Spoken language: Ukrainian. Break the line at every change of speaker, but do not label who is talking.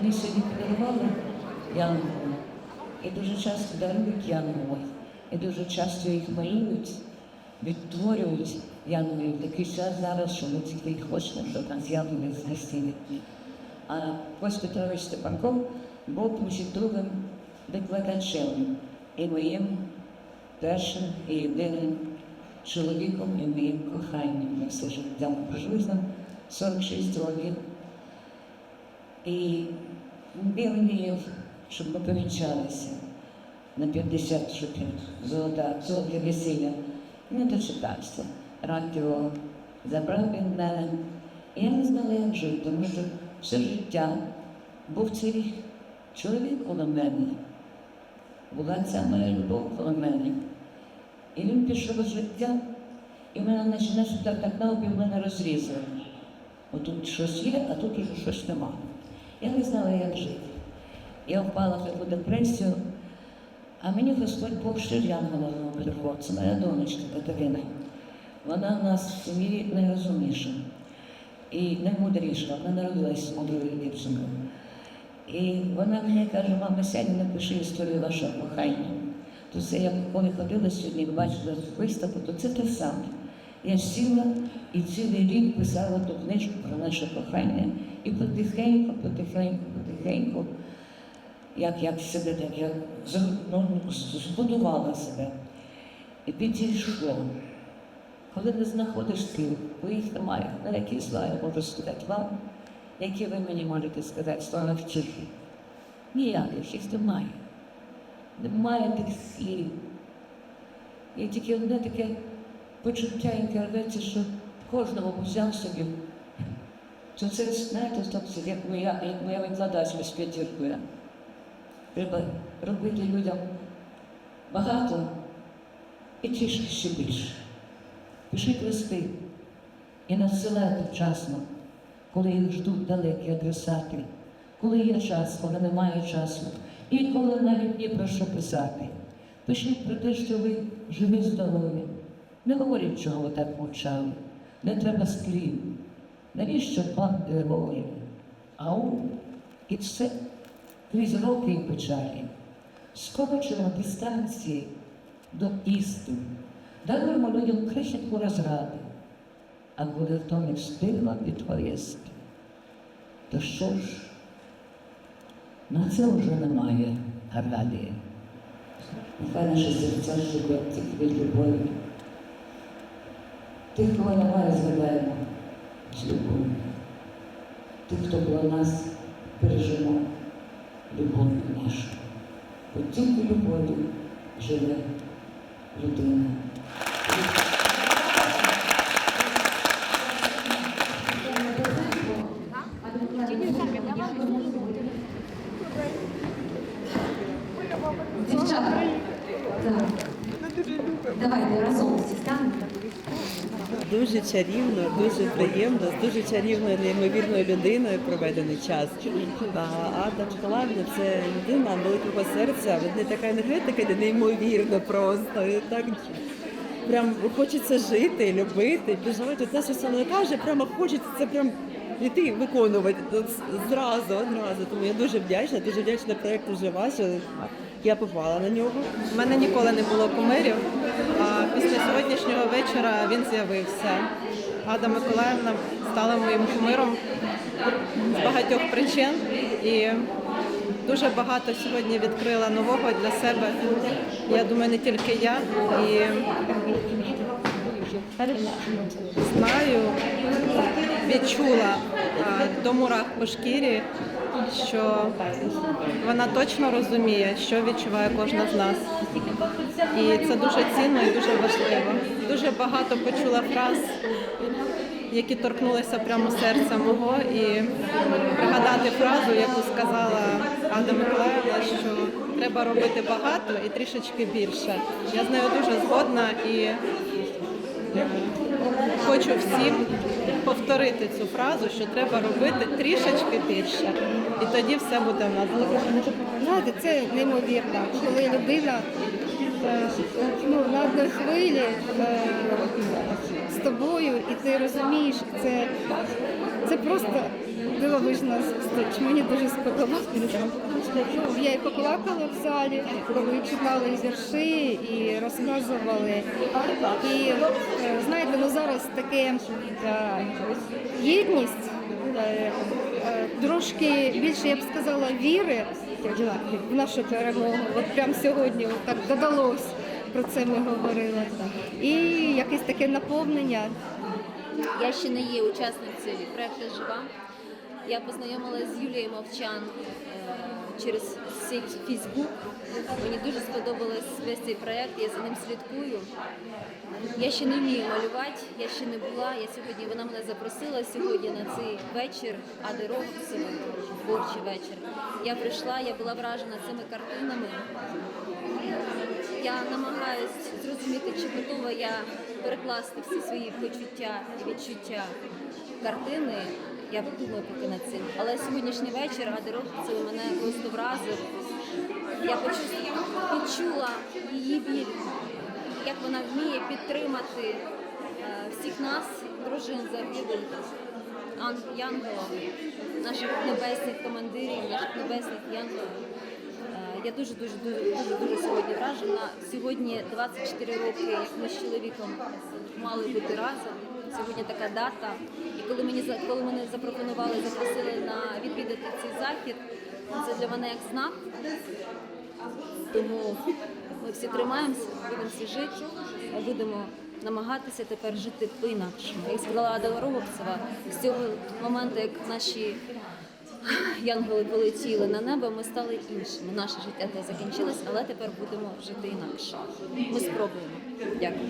мені сьогодні подарували янголи. І дуже часто дарують янголи. І дуже часто їх малюють, відтворюють янголів. Такий час зараз, що ми тільки й хочемо, щоб нас янголи знести. А Кось Петрович Степанков був значить, другим викладачем і моїм першим і єдиним чоловіком і моїм коханням на все життя. Ми прожили 46 років. І він мріяв, щоб ми повінчалися на 50 років золота, золоте весілля. Не дочекався. Рак його забрав від мене. І я не знала, як жити, тому що все життя був цей чоловік коло мене. Була ця моя любов коло мене. І він пішов з життя, і мене починає так, так навпіл мене розрізали. Отут щось є, а тут уже щось нема. Я не знала, як жити. Я впала в таку депресію, а мені Господь Бог ще янгола подарував. Це моя донечка Катерина. Вона в нас в сім'ї найрозумніша і наймудріша. Вона народилась мудрою дівчинкою. І вона мені каже, мама, сядь напиши історію вашого кохання. То це я коли ходила сьогодні, бачила цю виставку, то це те саме. Я сіла і цілий рік писала ту книжку про наше кохання. І потихеньку, потихеньку, потихеньку, як, як себе так, я ну, збудувала себе. І підійшло. Коли не знаходиш слів, бо їх немає, на які слова я можу сказати вам, які ви мені можете сказати, слова вчити. Ніяких їх немає. Немає тих слів. Є тільки одне таке почуття, рветься, що кожного взяв собі. То це, знаєте, як моя, як моя викладачка з п'ятіркою. Треба робити людям багато і тішки ще більше. Пишіть листи і надсилайте вчасно, коли їх ждуть далекі адресати, коли є час, коли немає часу, і коли навіть ні про що писати. Пишіть про те, що ви живі, здорові. Не говоріть, чого ви так мовчали. Не треба слів. Навіщо вам герої? Ау, і все крізь роки і печалі. Скорочуємо дистанції до істин. Даруємо людям крихітку розради, а коли в тому встигла підповісти, то що ж, на це вже немає радії. Нехай наші серця шукають цих від любові. Тих, кого немає, згадаємо любов'ю. Тих, хто коло нас бережемо любов'ю нашу. Бо тільки любов'ю живе людина.
Дівчата, так. давайте разом всі станемо.
Дуже чарівно, дуже приємно, з дуже чарівною, неймовірною людиною проведений час. А Ада Миколаївна – це людина великого серця, не така енергетика, неймовірно просто. І так прям хочеться жити, любити, біжати. Те, що вона каже, прямо хочеться це прям іти виконувати зразу, одразу. Тому я дуже вдячна, дуже вдячна проєкту «Жива», що я попала на нього.
У мене ніколи не було кумирів, сьогоднішнього вечора він з'явився. Ада Миколаївна стала моїм кумиром з багатьох причин і дуже багато сьогодні відкрила нового для себе. Я думаю, не тільки я. І знаю, відчула до мурах по шкірі, що вона точно розуміє, що відчуває кожна з нас. І це дуже цінно і дуже важливо. Дуже багато почула фраз, які торкнулися прямо серця мого, і пригадати фразу, яку сказала Ада Миколаївна, що треба робити багато і трішечки більше. Я з нею дуже згодна і хочу всім повторити цю фразу, що треба робити трішечки більше, і тоді все буде в нас.
Знаєте, це неймовірно, коли людина е, ну, на одній хвилі е, з тобою, і ти розумієш, це, це просто дивовижна зустріч. Мені дуже сподобалося. Я і поплакала в залі, коли читали вірші і розказували. І е, знаєте, ну зараз таке єдність, е, е, трошки більше, я б сказала, віри в нашу перемогу. От прямо сьогодні так додалось. Про це ми говорили. І якесь таке наповнення.
Я ще не є учасницею проекту Жива. Я познайомилася з Юлією Мовчан е, через сеть Facebook. Мені дуже сподобався весь цей проект, я за ним слідкую. Я ще не вмію малювати, я ще не була. Я сьогодні вона мене запросила сьогодні на цей вечір, Ади Роговцевої, творчий вечір. Я прийшла, я була вражена цими картинами. Я намагаюсь зрозуміти, чи готова я перекласти всі свої почуття і відчуття картини. Я думаю поки над цим. Але сьогоднішній вечір Гадеровцев мене просто вразив. Я відчула її біль, як вона вміє підтримати е, всіх нас, дружин загиблих, янголів, наших небесних командирів, наших небесних янголів. Я дуже дуже дуже дуже дуже сьогодні вражена. Сьогодні 24 роки, як ми з чоловіком мали бути разом. Сьогодні така дата. І коли мені коли мене запропонували, запросили на відвідати цей захід, це для мене як знак. Тому ми всі тримаємося, будемо всі жити, будемо намагатися тепер жити по-інакшому. Як сказала Ада Роговцева, з цього моменту, як наші янголи полетіли на небо, ми стали іншими. Наше життя не закінчилось, але тепер будемо жити інакше. Ми спробуємо. Дякую.